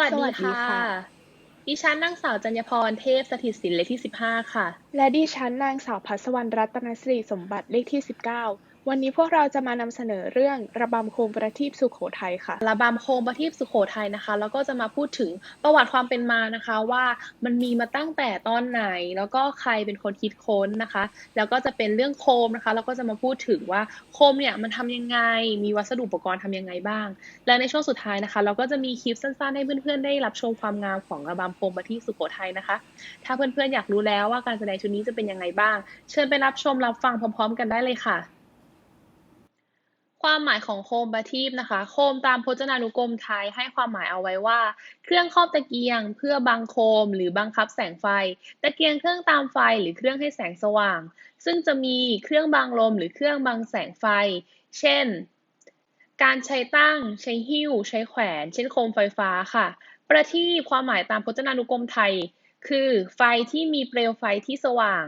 วัสสดีวัสดีค่ะค่ะ ดิฉันนางสาวจัญญพรเทพสถิตศิลป์เลขที่15ค่ะ และดิฉันนางสาวพัสวรรณรัตนสิริสมบัติเลขที่19 วันนี้พวกเราจะมานำเสนอเรื่องระบำโคมประทีปสุโขทัยค่ะ ระบำโคมประทีปสุโขทัยนะคะ แล้วก็จะมาพูดถึงประวัติความเป็นมานะคะ ว่ามันมีมาตั้งแต่ตอนไหน แล้วก็ใครเป็นคนคิดค้นนะคะ แล้วก็จะเป็นเรื่องโคมนะคะ แล้วก็จะมาพูดถึงว่าโคมเนี่ยมันทำยังไง มีวัสดุอุปกรณ์ทำยังไงบ้าง และในช่วงสุดท้ายนะคะ เราก็จะมีคลิปสั้นๆให้เพื่อนๆได้รับชมความงามของระบำโคมประทีปสุโขทัยนะคะ ถ้าเพื่อนๆอยากรู้แล้วว่าการแสดงชุดนี้จะเป็นยังไงบ้าง เชิญไปรับชมรับฟังพร้อม ๆ กันได้เลยค่ะ ความหมายของโคมประทีปนะคะ โคมตามพจนานุกรมไทยให้ความหมายเอาไว้ว่า เครื่องครอบตะเกียง เพื่อบังโคมหรือบังคับแสงไฟ ตะเกียงเครื่องตามไฟหรือเครื่องให้แสงสว่าง ซึ่งจะมีเครื่องบังลมหรือเครื่องบังแสงไฟ เช่น การใช้ตั้ง ใช้หิ้ว ใช้แขวน เช่นโคมไฟฟ้าค่ะ ประทีปความหมายตามพจนานุกรมไทย คือไฟที่มีเปลวไฟที่สว่าง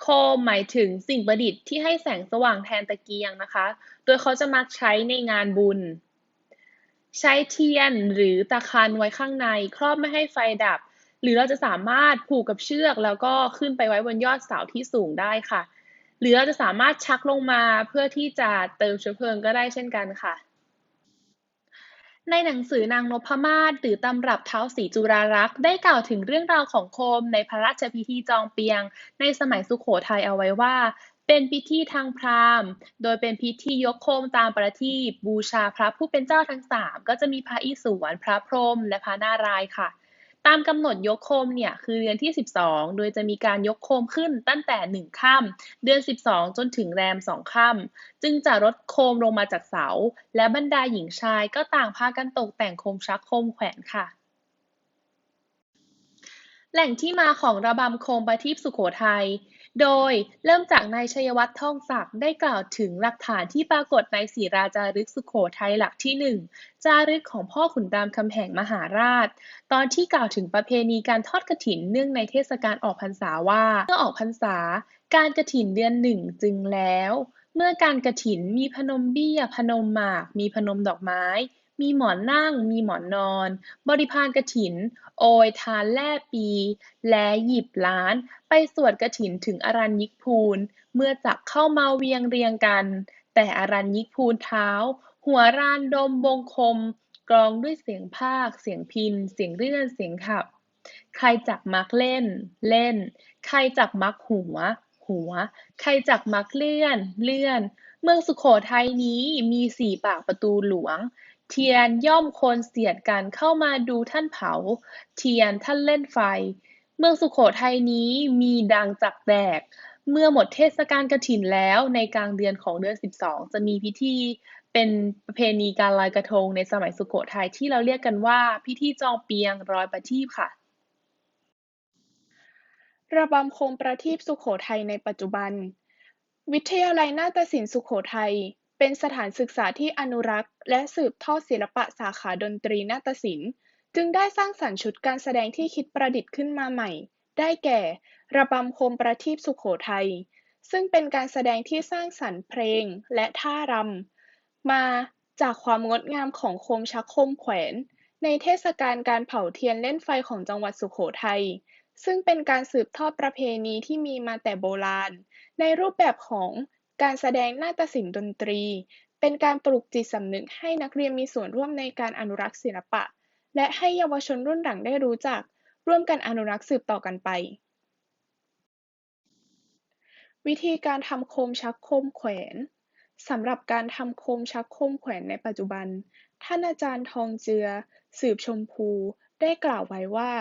โคมหมายถึงสิ่งประดิษฐ์ที่ให้แสงสว่างแทนตะเกียงนะคะ โดยเขาจะมักใช้ในงานบุญ ใช้เทียนหรือตะคันไว้ข้างใน ครอบไม่ให้ไฟดับ หรือเราจะสามารถผูกกับเชือก แล้วก็ขึ้นไปไว้บนยอดเสาที่สูงได้ค่ะ หรือเราจะสามารถชักลงมาเพื่อที่จะเติมเชื้อเพลิงก็ได้เช่นกันค่ะ ในหนังสือนางนพมาศหรือตำรับเท้าสีจุฬารักษ์ได้กล่าวถึงเรื่องราวของโคมในพระราชพิธีจองเปียง ในสมัยสุโขทัยเอาไว้ว่า เป็นพิธีทางพราหมณ์ โดยเป็นพิธียกโคมตามประทีปบูชาพระผู้เป็นเจ้าทั้งสามก็จะมีพระอิศวรพระพรหมและพระนารายณ์ค่ะ ตามกำหนดยกโคมเนี่ยคือเดือนที่ 12 โดยจะมีการยกโคมขึ้นตั้งแต่ 1 ค่ำเดือน 12 จนถึงแรม 2 ค่ำจึงจะลดโคมลงมาจากเสา และบรรดาหญิงชายก็ต่างพากันตกแต่งโคมชักโคมแขวนค่ะ แหล่งที่มาของระบำโคมประทีปสุโขทัย โดยเริ่มจากนายชัยวัฒน์ทองศักดิ์ได้กล่าวถึงหลักฐานที่ปรากฏในศิราจารึกสุโขทัยหลักที่หนึ่งจารึกของพ่อขุนรามคำแหงมหาราช ตอนที่กล่าวถึงประเพณีการทอดกฐินเนื่องในเทศกาลออกพรรษาว่าเมื่อออกพรรษา การกฐินเดือนหนึ่งจึงแล้ว เมื่อการกฐินมีพนมเบี้ย พนมหมาก มีพนมดอกไม้ มีหมอนนั่ง มีหมอนนอน บริพารกฐิน โอยทานแล่ปี และหยิบล้าน ไปสวดกฐินถึงอรัญญิกพูนเมื่อจับเข้ามาเวียงเรียงกัน แต่อรัญญิกพูนเท้า หัวรานดมบงคมกลองด้วยเสียงภาค เสียงพิน เสียงเรื่อน เสียงขับ ใครจักมักเล่น เล่น ใครจักมักหัว หัว ใครจักมักเลื่อน เลื่อน เมืองสุโขทัยนี้มีสี่ปากประตูหลวง เทียนย่อมคนเสียดกันเข้ามาดูท่านเผา เทียนท่านเล่นไฟ เมืองสุโขทัยนี้มีดังจักแดก เมื่อหมดเทศกาลกฐินแล้วในกลางเดือนของเดือน 12 จะมีพิธีเป็นประเพณีการลอยกระทงในสมัยสุโขทัยที่เราเรียกกันว่าพิธีจองเปียงรอยประทีปค่ะระบำโคมประทีปสุโขทัยในปัจจุบัน วิทยาลัยนาฏศิลป์สุโขทัย เป็นสถานศึกษาที่อนุรักษ์ และสืบทอดศิลปะสาขาดนตรีนาฏศิลป์ จึงได้สร้างสรรค์ชุดการแสดงที่คิดประดิษฐ์ขึ้นมาใหม่ ได้แก่ ระบำโคมประทีปสุโขทัย ซึ่งเป็นการแสดงที่สร้างสรรค์เพลงและท่ารำ มาจากความงดงามของโคมชักโคมแขวน ในเทศกาลการเผาเทียนเล่นไฟของจังหวัดสุโขทัย ซึ่งเป็นการสืบทอดประเพณีที่มีมาแต่โบราณ ในรูปแบบของ การแสดงนาฏศิลป์ดนตรี เป็นการปลุกจิตสำนึกให้นักเรียนมีส่วนร่วมในการอนุรักษ์ศิลปะ และให้เยาวชนรุ่นหลังได้รู้จัก ร่วมกันอนุรักษ์สืบต่อกันไป วิธีการทำโคมชักโคมแขวนสำหรับการทำโคมชักโคมแขวนในปัจจุบัน ท่านอาจารย์ทองเจือ สืบชมพู ได้กล่าวไว้ว่า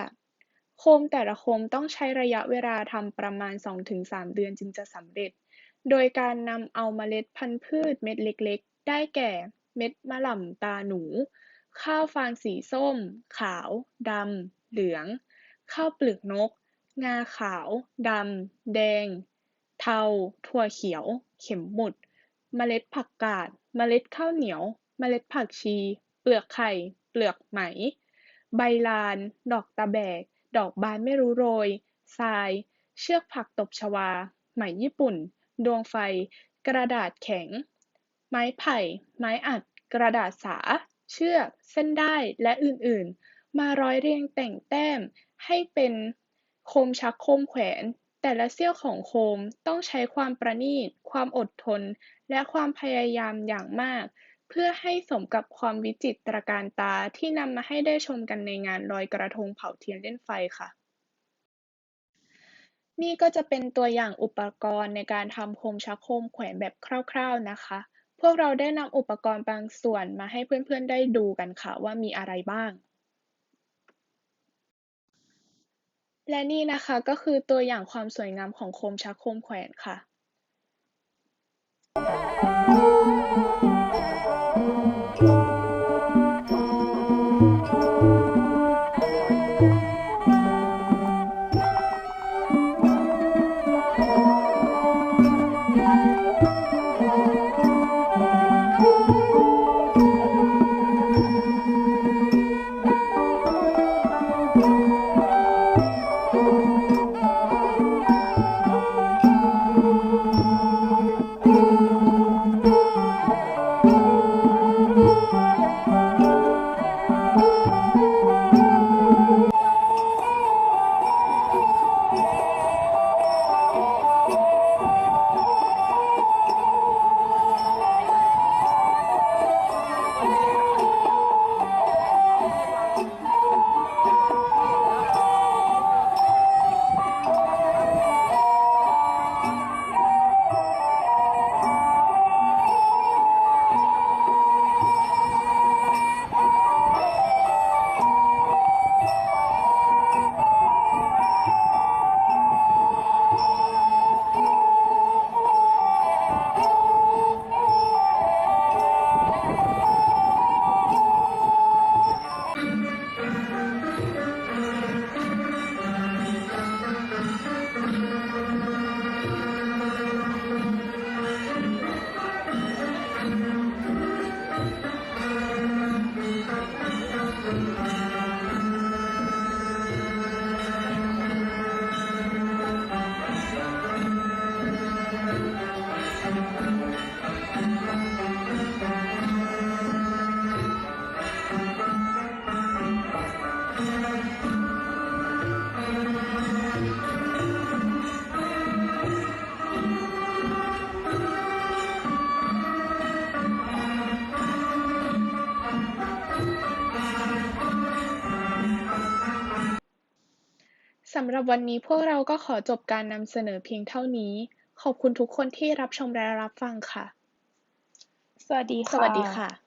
โคมแต่ละโคมต้องใช้ระยะเวลาทำประมาณ 2-3 เดือนจึงจะสำเร็จ โดยการนำเอาเมล็ดพันธุ์พืชเม็ดเล็ก ๆ ได้แก่ เม็ดมะหล่ำตาหนู ข้าวฟางสีส้ม ขาว ดำ เหลือง ข้าวเปลือกนก งาขาว ดำ แดง เทา ถั่วเขียว เข็มหมุด เมล็ดผักกาด เมล็ดข้าวเหนียว เมล็ดผักชี เปลือกไข่ เปลือกไหม ใบลาน ดอกตะแบก ดอกบานไม่รู้โรย ทราย เชือกผักตบชวา ไหมญี่ปุ่น ดวงไฟ กระดาษแข็ง ไม้ไผ่ ไม้อัด กระดาษสา เชือก เส้นได้และอื่นๆ มาร้อยเรียงแต่งแต้ม ให้เป็นโคมชักโคมแขวน แต่ละเสี้ยวของโคมต้องใช้ความประณีต ความอดทน และความพยายามอย่างมาก เพื่อให้สมกับความวิจิตรการตาที่นำมาให้ได้ชมกันในงานลอยกระทงเผาเทียนเล่นไฟค่ะ นี่ก็จะเป็นตัวอย่างอุปกรณ์ในการทำโคมชักโคมแขวนแบบคร่าว ๆ นะคะ พวกเราได้นำอุปกรณ์บางส่วนมาให้เพื่อน ๆ ได้ดูกันค่ะว่ามีอะไรบ้าง และนี่นะคะก็คือตัวอย่างความสวยงามของโคมชักโคมแขวนค่ะ สำหรับวันนี้พวกเราก็ขอจบการนำเสนอเพียงเท่านี้ ขอบคุณทุกคนที่รับชมและรับฟังค่ะ สวัสดีสวัสดีค่ะ